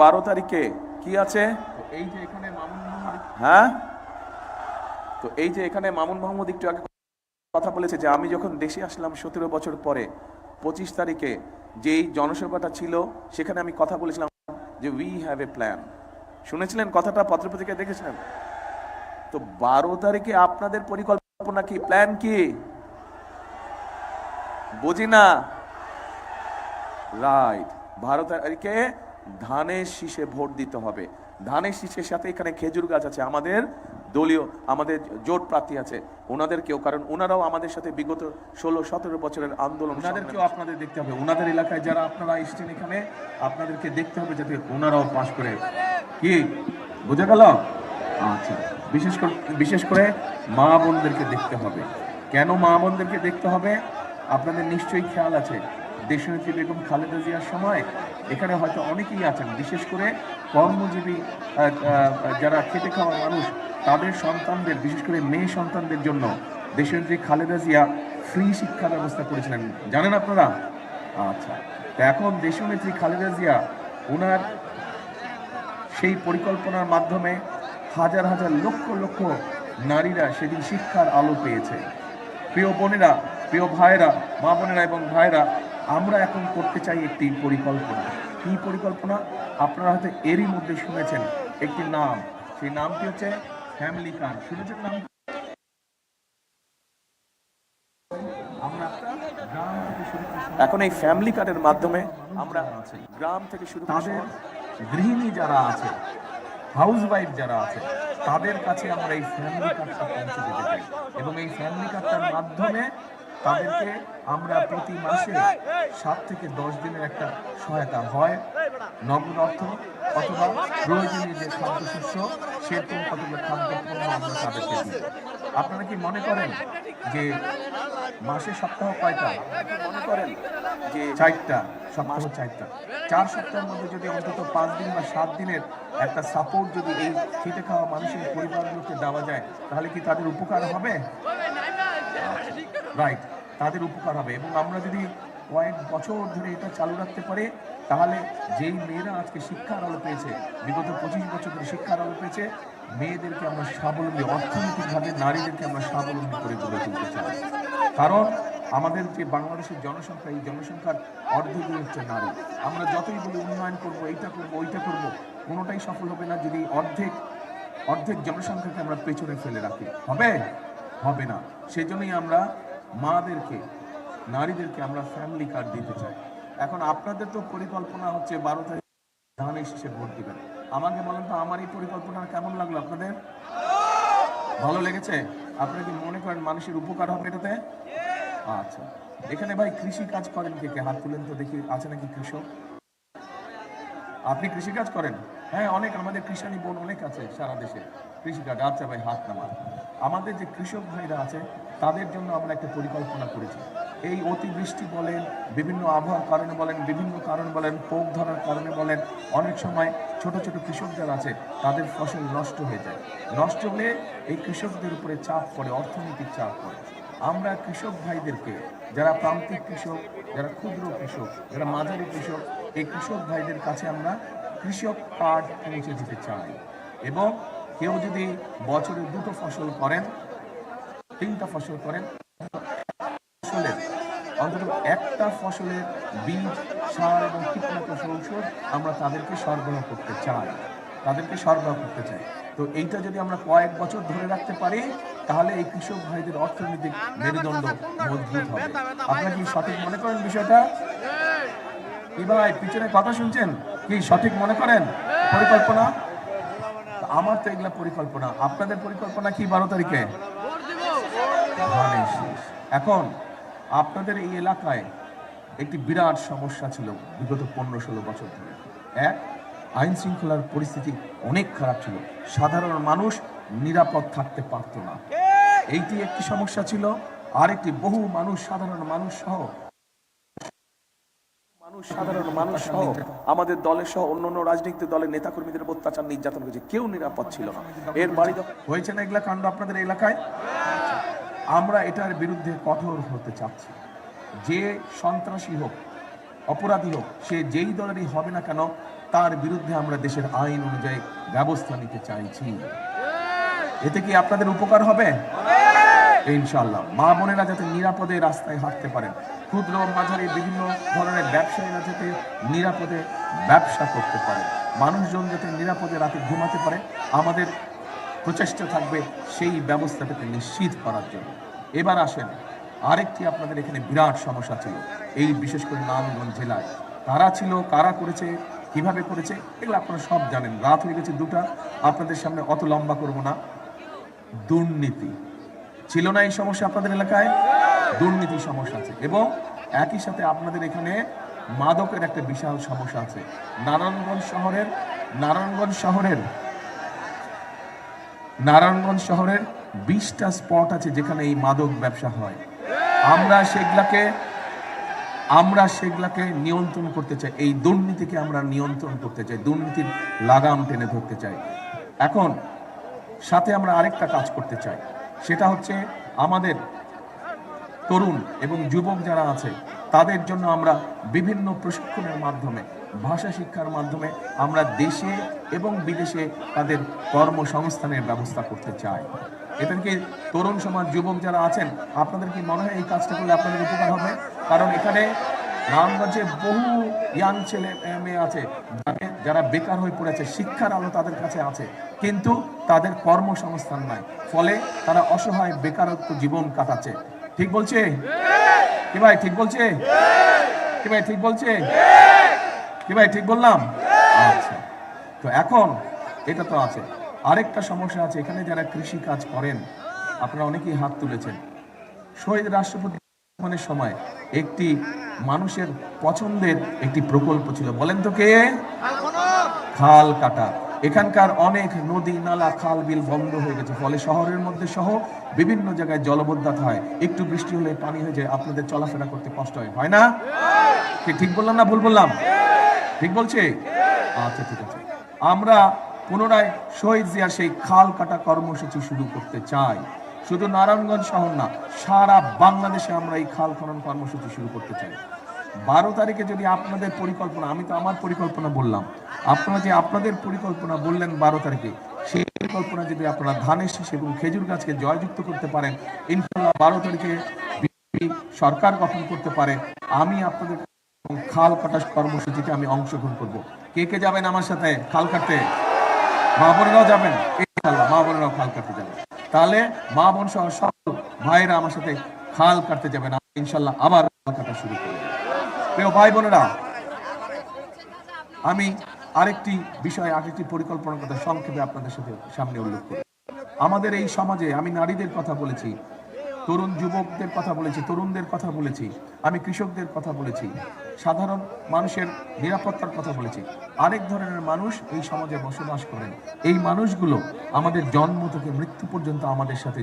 বারো তারিখে কি আছে? এই যে এখানে মামুন হ্যাঁ? তো এই যে এখানে মামুন মাহমুদ একটু আগে কথা বলেছে যে আমি যখন দেশে আসলাম সতেরো বছর পরে পঁচিশ তারিখে যেই জনসভাটা ছিল সেখানে আমি কথা বলেছিলাম যে উই হ্যাভ এ প্ল্যান শুনেছিলেন কথাটা পত্রপত্রিকায় দেখেছিলেন? তো বারো তারিখে আপনাদের পরিকল্পনা কি? প্ল্যান কি? বুঝি না? রাইট বারো তারিখে ধানের শীষে ভোট দিতে হবে। ধানের শীষের সাথে এখানে খেজুর গাছ আছে আমাদের দলীয় আমাদের জোট প্রার্থী আছে। ওনাদের কেউ কারণ ওনারাও আমাদের সাথে বিগত ষোলো সতেরো বছরের আন্দোলন ওনাদেরকেও আপনাদের দেখতে হবে। ওনাদের এলাকায় যারা আপনারা এসছেন এখানে আপনাদেরকে দেখতে হবে যাতে ওনারাও পাশ করে। কি? বোঝা গেল? আচ্ছা বিশেষ করে বিশেষ করে মা বোনদেরকে দেখতে হবে। কেন মা বোনদেরকে দেখতে হবে? আপনাদের নিশ্চয়ই খেয়াল আছে। দেশনেত্রী বেগম খালেদা জিয়ার সময় এখানে হয়তো অনেকেই আছেন, বিশেষ করে কর্মজীবী যারা খেটে খাওয়া মানুষ, তাদের সন্তানদের, বিশেষ করে মেয়ে সন্তানদের জন্য দেশনেত্রী খালেদা জিয়া ফ্রি শিক্ষা ব্যবস্থা করেছিলেন। জানেন আপনারা? আচ্ছা তো এখন দেশনেত্রী খালেদা জিয়া ওনার সেই পরিকল্পনার মাধ্যমে হাজার হাজার লক্ষ লক্ষ নারীরা সেদিন শিক্ষার আলো পেয়েছে। প্রিয় বোনেরা, প্রিয় ভাইরা মা বোনেরা এবং ভাইরা আমরা এখন করতে চাই একটি পরিকল্পনা। কি পরিকল্পনা? আপনারা হয়তো এরই মধ্যে শুনেছেন একটি নাম। সেই নামটি হচ্ছে ফ্যামিলি কার শুনেছেন নাম এখন এই ফ্যামিলি কার্ডের মাধ্যমে আমরা গ্রাম থেকে শুরু তাদের গৃহিণী যারা আছে হাউস ওয়াইফ যারা আছে তাদের কাছে আমরা এই ফ্যামিলি কার্ডটা পৌঁছে দিতে চাই। এবং এই ফ্যামিলি কার্ডটার মাধ্যমে তাদেরকে আমরা প্রতি মাসে সাত থেকে দশ দিনের একটা সহায়তা হয়। নগদ অর্থ অথবা প্রয়োজনীয় যে খাদ্যশস্য সেরকম কতগুলো খাদ্য পণ্য আমরা তাদেরকে দিই। আপনারা কি মনে করেন যে মাসে সপ্তাহ কয়টা? মনে করেন যে চারটা, সপ্তাহ চারটা। চার সপ্তাহের মধ্যে যদি অন্তত পাঁচ দিন বা সাত দিনের একটা সাপোর্ট যদি এই খেটে খাওয়া মানুষের পরিবারগুলোকে দেওয়া যায়, তাহলে কি তাদের উপকার হবে? রাইট তাদের উপকার হবে। এবং আমরা যদি কয়েক বছর ধরে এটা চালু রাখতে পারি, তাহলে যেই মেয়েরা আজকে শিক্ষার আলো পেয়েছে, বিগত পঁচিশ বছর ধরে শিক্ষার আলো পেয়েছে, মেয়েদেরকে আমরা স্বাবলম্বী, অর্থনৈতিকভাবে নারীদেরকে আমরা স্বাবলম্বী করে গড়ে তুলতে চাই। কারণ আমাদের যে বাংলাদেশের জনসংখ্যা, এই জনসংখ্যার অর্ধেকই হচ্ছে নারী। আমরা যতই বলি উন্নয়ন করব, এইটা করব, ওইটা করব, কোনোটাই সফল হবে না যদি অর্ধেক অর্ধেক জনসংখ্যাকে আমরা পেছনে ফেলে রাখি। হবে? হবে না। সেই জন্যই আমরা মাদেরকে, নারীদেরকে আমরা ফ্যামিলি কার্ড দিতে চাই। এখন আপনাদের তো পরিকল্পনা হচ্ছে বারো তারিখ ধানের শেষে ভোট দিবেন। আমাকে বলেন তো, আমার এই পরিকল্পনা কেমন লাগল আপনাদের? ভালো লেগেছে? আপনারা কি মনে করেন মানুষের উপকার হবে এটাতে? আচ্ছা। এখানে ভাই কৃষি কাজ করেন কে কে? হাত তুলেন তো দেখি, আছে নাকি কৃষক? আপনি কৃষিকাজ করেন? হ্যাঁ অনেক, আমাদের কৃষানি বোন অনেক আছে সারা দেশে। কৃষিকাজ আচ্ছা ভাই, হাত নামান। আমাদের যে কৃষক ভাইরা আছে তাদের জন্য আমরা একটা পরিকল্পনা করেছি। এই অতিবৃষ্টি বলেন, বিভিন্ন আবহাওয়ার কারণে বলেন, বিভিন্ন কারণ বলেন পোক ধরার কারণে বলেন, অনেক সময় ছোট ছোট কৃষক যারা আছে, তাদের ফসল নষ্ট হয়ে যায়। নষ্ট হলে এই কৃষকদের উপরে চাপ পড়ে, অর্থনৈতিক চাপ পড়ে। আমরা কৃষক ভাইদেরকে, যারা প্রান্তিক কৃষক, যারা ক্ষুদ্র কৃষক, যারা মাঝারি কৃষক, এই কৃষক ভাইদের কাছে আমরা কৃষক কার্ড পৌঁছে দিতে চাই। এবং কেউ যদি বছরে দুটো ফসল করেন তিনটা ফসল করেন। ফসলের অন্তত একটা ফসলের বীজ, সার এবং কীটনাশক ঔষধ আমরা তাদেরকে সরবরাহ করতে চাই। তাদেরকে সরবরাহ করতে চাই। তো এইটা যদি আমরা কয়েক বছর ধরে রাখতে পারি, তাহলে এই কৃষক ভাইদের অর্থনৈতিক মেরুদণ্ড মজবুত হবে। আপনারা কি সঠিক মনে করেন বিষয়টা? কি ভাই, পিছনে কথা শুনছেন? কি সঠিক মনে করেন? পরিকল্পনা? আমার তো এগুলা পরিকল্পনা। আপনাদের পরিকল্পনা কি বারো তারিখে? ধানের শীষ। এখন আপনাদের এই এলাকায় একটি বিরাট সমস্যা ছিল বিগত পনেরো ষোলো বছর ধরে। এক, আইন শৃঙ্খলার পরিস্থিতি অনেক খারাপ ছিল। সাধারণ মানুষ নিরাপদ থাকতে পারত না। এইটি একটি সমস্যা ছিল। আরেকটি, বহু মানুষ, সাধারণ মানুষ সহ মানুষ, সাধারণ মানুষ সহ আমাদের দলের সহ অন্য অন্য রাজনৈতিক দলের নেতাকর্মীদের অত্যাচার, নির্যাতন করেছে। কেউ নিরাপদ ছিল না। এর বাড়ি হয়েছে না এগুলা কাণ্ড আপনাদের এলাকায়? আমরা এটার বিরুদ্ধে কঠোর হতে চাচ্ছি। যে সন্ত্রাসী হোক, অপরাধী হোক, সে যেই দলেরই হবে না কেন, তার বিরুদ্ধে আমরা দেশের আইন অনুযায়ী ব্যবস্থা নিতে চাইছি। এতে কি আপনাদের উপকার হবে? ইনশাল্লাহ মা বোনেরা যাতে নিরাপদে রাস্তায় হাঁটতে পারেন, ক্ষুদ্র মাঝারি বিভিন্ন ধরনের ব্যবসায়ীরা যাতে নিরাপদে ব্যবসা করতে পারে, মানুষজন যাতে নিরাপদে রাতে ঘুমাতে পারে, আমাদের প্রচেষ্টা থাকবে সেই ব্যবস্থাটাকে নিশ্চিত করার জন্য। এবার আসেন, আরেকটি আপনাদের এখানে বিরাট সমস্যা ছিল। এই বিশেষ করে নারায়ণগঞ্জ জেলায়। কারা ছিল, কারা করেছে, কীভাবে করেছে, এগুলো আপনারা সব জানেন। রাত হয়ে গেছে দুটা, আপনাদের সামনে অত লম্বা করব না। দুর্নীতি। ছিল না এই সমস্যা আপনাদের এলাকায়? দুর্নীতি সমস্যা আছে। এবং একই সাথে আপনাদের এখানে মাদকের একটা বিশাল সমস্যা আছে। নারায়ণগঞ্জ শহরের নারায়ণগঞ্জ শহরের নারায়ণগঞ্জ শহরের বিশটা স্পট আছে যেখানে এই মাদক ব্যবসা হয়। আমরা সেগুলাকে আমরা সেগুলাকে নিয়ন্ত্রণ করতে চাই। এই দুর্নীতিকে আমরা নিয়ন্ত্রণ করতে চাই। দুর্নীতির লাগাম টেনে ধরতে চাই। এখন সাথে আমরা আরেকটা কাজ করতে চাই। সেটা হচ্ছে আমাদের তরুণ এবং যুবক যারা আছে, তাদের জন্য আমরা বিভিন্ন প্রশিক্ষণের মাধ্যমে ভাষা শিক্ষার মাধ্যমে আমরা দেশে এবং বিদেশে তাদের কর্মসংস্থানের ব্যবস্থা করতে চাই। এদেরকে তরুণ সমাজ যুবক যারা আছেন আপনাদের কি মনে হয় এই কাজটা করলে আপনাদের উপকার হবে? কারণ এখানে নারায়ণগঞ্জে বহু ইয়াং ছেলে মেয়ে আছে যারা- যারা বেকার হয়ে পড়েছে শিক্ষার আলো তাদের কাছে আছে কিন্তু তাদের কর্মসংস্থান নাই। ফলে তারা অসহায় বেকারত্ব জীবন কাটাচ্ছে। ঠিক বলছে? কি ভাই ঠিক বলছে? কি ভাই ঠিক বলছে? কি ভাই, ঠিক বললাম? আচ্ছা। তো এখন এটা তো আছে। আরেকটা সমস্যা আছে। এখানে যারা কৃষি কাজ করেন, আপনারা অনেকেই হাত তুলেছেন। শহীদ রাষ্ট্রপতি সময় একটি মানুষের পছন্দের একটি প্রকল্প ছিল। বলেন তো কে? খাল কাটা। এখানকার অনেক নদী, নালা, খাল, বিল বন্ধ হয়ে গেছে। ফলে শহরের মধ্যে সহ বিভিন্ন জায়গায় জলবদ্ধতা হয়। একটু বৃষ্টি হলে পানি হয়ে যায়। আপনাদের চলাফেরা করতে কষ্ট হয়। হয় না? ঠিক বললাম না ভুল বললাম? ঠিক বলছে? আচ্ছা ঠিক আছে। আমরা পুনরায় শহীদ জিয়ার সেই খাল কাটা কর্মসূচি শুরু করতে চাই। শুধু নারায়ণগঞ্জ শহর না, সারা বাংলাদেশে আমরা এই খাল খনন কর্মসূচি শুরু করতে চাই। বারো তারিখে যদি আপনাদের পরিকল্পনা, আমি তো আমার পরিকল্পনা বললাম, আপনারা যে আপনাদের পরিকল্পনা বললেন বারো তারিখে, সেই পরিকল্পনা যদি আপনারা ধানের শীষ এবং খেজুর গাছকে জয়যুক্ত করতে পারেন ইনশাল্লাহ বারো তারিখে সরকার গঠন করতে পারে। আমি আপনাদের খাল কাটা কর্মসূচিতে আমি অংশগ্রহণ করব। কে কে যাবেন আমার সাথে খাল কাটতে? মা বোনেরাও যাবেন? মা বোনেরাও খাল কাটতে যাবেন। তাহলে মা বোন সহ সব ভাইরা আমার সাথে খাল কাটতে যাবেন। ইনশাল্লাহ আবার খাল কাটা শুরু করব। প্রিয় ভাই বোনেরা, আমি আরেকটি বিষয়, আরেকটি পরিকল্পনার কথা সংক্ষেপে আপনাদের সাথে সামনে উল্লেখ করি। আমাদের এই সমাজে আমি নারীদের কথা বলেছি। তরুণ যুবকদের কথা বলেছি, তরুণদের কথা বলেছি, আমি কৃষকদের কথা বলেছি, সাধারণ মানুষের নিরাপত্তার কথা বলেছি। আরেক ধরনের মানুষ এই সমাজে বসবাস করেন। এই মানুষগুলো আমাদের জন্ম থেকে মৃত্যু পর্যন্ত আমাদের সাথে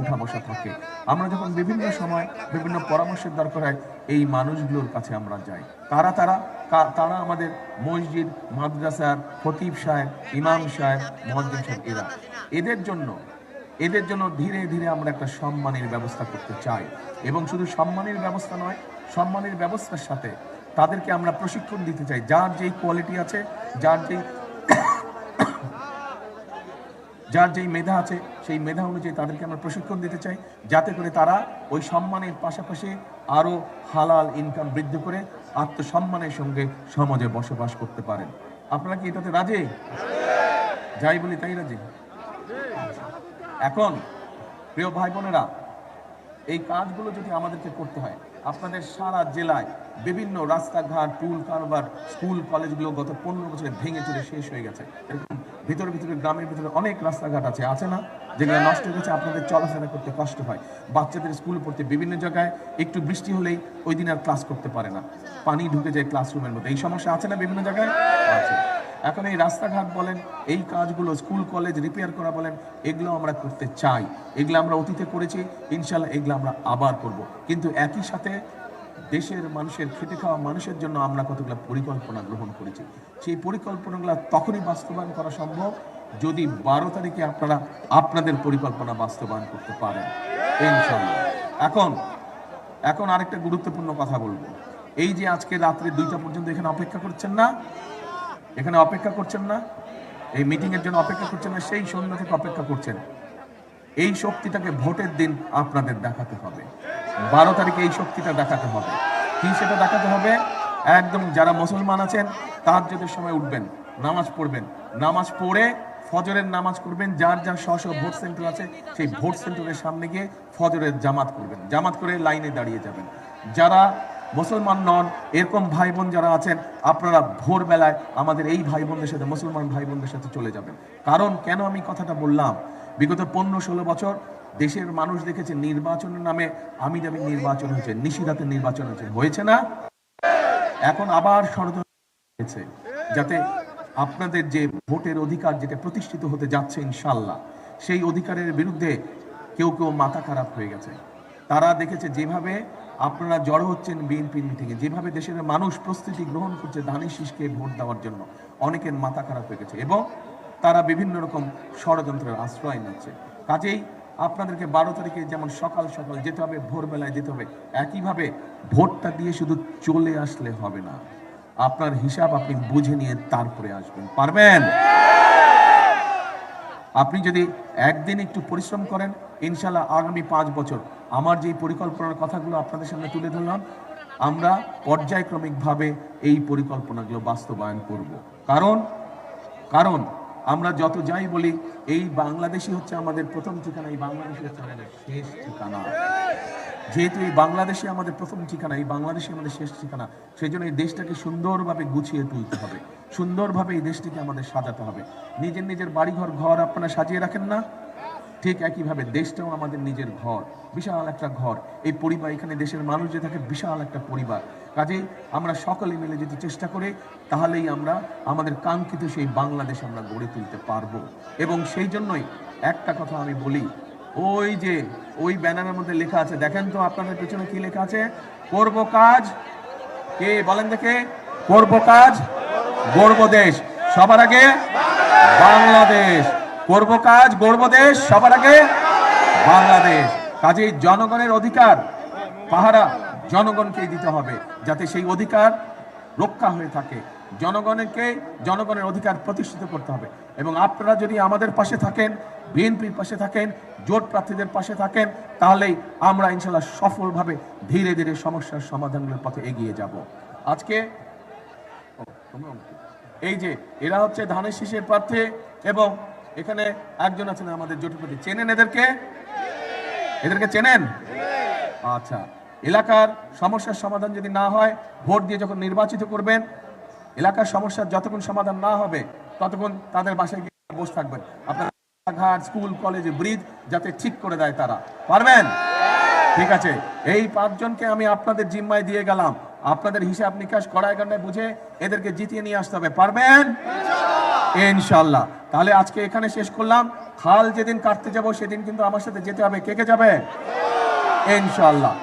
উঠা বসা থাকে। আমরা যখন বিভিন্ন সময় বিভিন্ন পরামর্শের দরকার হয়, এই মানুষগুলোর কাছে আমরা যাই। তারা তারা তারা আমাদের মসজিদ, মাদ্রাসার ফতিব সাহেব, ইমাম সাহেব মহাদ্দিন সাহেব, এরা। এদের জন্য এদের জন্য ধীরে ধীরে আমরা একটা সম্মানের ব্যবস্থা করতে চাই। এবং শুধু সম্মানের ব্যবস্থা নয়, সম্মানের ব্যবস্থার সাথে তাদেরকে আমরা প্রশিক্ষণ দিতে চাই। যার যেই কোয়ালিটি আছে, যার যেই যার যেই মেধা আছে, সেই মেধা অনুযায়ী তাদেরকে আমরা প্রশিক্ষণ দিতে চাই। যাতে করে তারা ওই সম্মানের পাশাপাশি আরও হালাল ইনকাম বৃদ্ধি করে আত্মসম্মানের সঙ্গে সমাজে বসবাস করতে পারেন। আপনারা কি এটাতে রাজি? যাই বলি, তাই রাজি? এখন, প্রিয় ভাই বোনেরা এই কাজগুলো যদি আমাদেরকে করতে হয়, আপনাদের সারা জেলায় বিভিন্ন রাস্তাঘাট, টুল কারবার, স্কুল, কলেজগুলো গত পনেরো বছরে ভেঙে চুরে শেষ হয়ে গেছে। এরকম ভিতরে ভিতরে, গ্রামের ভিতরে অনেক রাস্তাঘাট আছে আছে না? যেগুলো নষ্ট হয়ে গেছে, আপনাদের চলাফেরা করতে কষ্ট হয়। বাচ্চাদের স্কুল পড়তে বিভিন্ন জায়গায় একটু বৃষ্টি হলেই ওই দিন আর ক্লাস করতে পারে না। পানি ঢুকে যায় ক্লাসরুমের মধ্যে। এই সমস্যা আছে না বিভিন্ন জায়গায়? আছে। এখন এই রাস্তাঘাট বলেন, এই কাজগুলো স্কুল, কলেজ রিপেয়ার করা বলেন, এগুলো আমরা করতে চাই। এগুলো আমরা অতীতে করেছি ইনশাল্লাহ এগুলো আমরা আবার করব। কিন্তু একই সাথে দেশের মানুষের, খেটে খাওয়া মানুষের জন্য আমরা কতগুলো পরিকল্পনা গ্রহণ করেছি। সেই পরিকল্পনাগুলো তখনই বাস্তবায়ন করা সম্ভব, যদি বারো তারিখে আপনারা আপনাদের পরিকল্পনা বাস্তবায়ন করতে পারেন ইনশাল্লাহ এখন এখন আরেকটা গুরুত্বপূর্ণ কথা বলব। এই যে আজকে রাত্রে দুইটা পর্যন্ত এখানে অপেক্ষা করছেন না এখানে অপেক্ষা করছেন না, এই মিটিং এর জন্য অপেক্ষা করছেন না, সেই সন্ধ্যা থেকে অপেক্ষা করছেন। এই শক্তিটাকে ভোটের দিন আপনাদের দেখাতে হবে। বারো তারিখে এই শক্তিটা দেখাতে হবে। কি সেটা দেখাতে হবে? একদম যারা মুসলমান আছেন তাহাজ্জুদের সময় উঠবেন, নামাজ পড়বেন। নামাজ পড়ে ফজরের নামাজ করবেন, যার যার স্ব স্ব ভোট সেন্টার আছে, সেই ভোট সেন্টারের সামনে গিয়ে ফজরের জামাত করবেন। জামাত করে লাইনে দাঁড়িয়ে যাবেন। যারা মুসলমান নন, এরকম ভাই বোন যারা আছেন, আপনারা ভোরবেলায় আমাদের এই ভাই বোনদের সাথে, মুসলমান ভাই বোনদের সাথে চলে যাবেন। কারণ কেন আমি কথাটা বললাম? বিগত পনেরো ষোলো বছর দেশের মানুষ দেখেছে নির্বাচনের নামে আমি যাবি নির্বাচন হয়েছে নিশিরাতে নির্বাচন হয়েছে। হয়েছে না? এখন আবার ষড়যন্ত্র হয়েছে, যাতে আপনাদের যে ভোটের অধিকার যেটা প্রতিষ্ঠিত হতে যাচ্ছে ইনশাল্লাহ, সেই অধিকারের বিরুদ্ধে কেউ কেউ মাথা খারাপ হয়ে গেছে। তারা দেখেছে যেভাবে আপনারা জড়ো হচ্ছেন বিএনপি মিটিংয়ে যেভাবে দেশের মানুষ প্রস্তুতি গ্রহণ করছে, ধানের শীষকে ভোট দেওয়ার জন্য, অনেকের মাথা খারাপ হয়ে গেছে এবং তারা বিভিন্ন রকম ষড়যন্ত্রের আশ্রয় নিচ্ছে। কাজেই আপনাদেরকে বারো তারিখে যেমন সকাল সকাল যেতে হবে, ভোরবেলায় যেতে হবে, একইভাবে ভোটটা দিয়ে শুধু চলে আসলে হবে না। আপনার হিসাব আপনি বুঝে নিয়ে তারপরে আসবেন। পারবেন? আপনি যদি একদিন একটু পরিশ্রম করেন ইনশাল্লাহ আগামী পাঁচ বছর। আমার যে পরিকল্পনার কথাগুলো আপনাদের সামনে তুলে ধরলাম, আমরা পর্যায়ক্রমিকভাবে এই পরিকল্পনাগুলো বাস্তবায়ন করব। কারণ কারণ আমরা যত যাই বলি, এই বাংলাদেশই হচ্ছে আমাদের প্রথম ঠিকানা, এই বাংলাদেশই হচ্ছে আমাদের শেষ ঠিকানা। যেহেতু এই বাংলাদেশে আমাদের প্রথম ঠিকানা, এই বাংলাদেশে আমাদের শেষ ঠিকানা সেই জন্য এই দেশটাকে সুন্দরভাবে গুছিয়ে তুলতে হবে। সুন্দরভাবে এই দেশটিকে আমাদের সাজাতে হবে। নিজের নিজের বাড়িঘর, ঘর আপনারা সাজিয়ে রাখেন না। ঠিক একইভাবে দেশটাও আমাদের নিজের ঘর, বিশাল একটা ঘর। এই পরিবার, এখানে দেশের মানুষ যে থাকে, বিশাল একটা পরিবার। কাজেই আমরা সকলে মিলে যদি চেষ্টা করি, তাহলেই আমরা, আমাদের কাঙ্ক্ষিত সেই বাংলাদেশ আমরা গড়ে তুলতে পারব। এবং সেই জন্যই একটা কথা আমি বলি ওই যে, ওই ব্যানারের মধ্যে লেখা আছে। দেখেন তো আপনাদের পেছনে কি লেখা আছে? করব কাজ। কে বলেন দেখে? করব কাজ, গর্ব দেশ। সবার আগে বাংলাদেশ। করব কাজ, গর্ব দেশ। সবার আগে বাংলাদেশ। কাজেই জনগণের অধিকার, পাহারা জনগণকেই দিতে হবে, যাতে সেই অধিকার রক্ষা হয়ে থাকে। জনগণকে, জনগণের অধিকার প্রতিষ্ঠিত করতে হবে। এবং আপনারা যদি আমাদের পাশে থাকেন বিএনপির পাশে থাকেন, জোট প্রার্থীদের পাশে থাকেন, তাহলেই আমরা ইনশাল্লাহ সফলভাবে ধীরে ধীরে সমস্যার সমাধানের পথে এগিয়ে যাব। আজকে। এই যে এরা হচ্ছে ধানের শীষের প্রার্থী এবং এখানে একজন আছেন আমাদের জোটপতি চেনেন এদেরকে? এদেরকে চেনেন? আচ্ছা এলাকার সমস্যার সমাধান যদি না হয়, ভোট দিয়ে যখন নির্বাচিত করবেন, এলাকার সমস্যার যতক্ষণ সমাধান না হবে, ততক্ষণ তাদের বাসায় গিয়ে বসে থাকবেন। আপনার ঘাট স্কুল কলেজে ব্রিজ যাতে ঠিক করে দেয় তারা। পারবেন? ঠিক আছে। এই পাঁচজনকে আমি আপনাদের জিম্মায় দিয়ে গেলাম। আপনাদের হিসাব নিকাশ কড়ায় গান্ডায় বুঝে এদেরকে জিতিয়ে নিয়ে আসতে হবে। পারবেন? ইনশাল্লাহ তাহলে আজকে এখানে শেষ করলাম। খাল যেদিন কাটতে যাব সেদিন কিন্তু আমার সাথে যেতে হবে। কে কে যাবে? ইনশাল্লাহ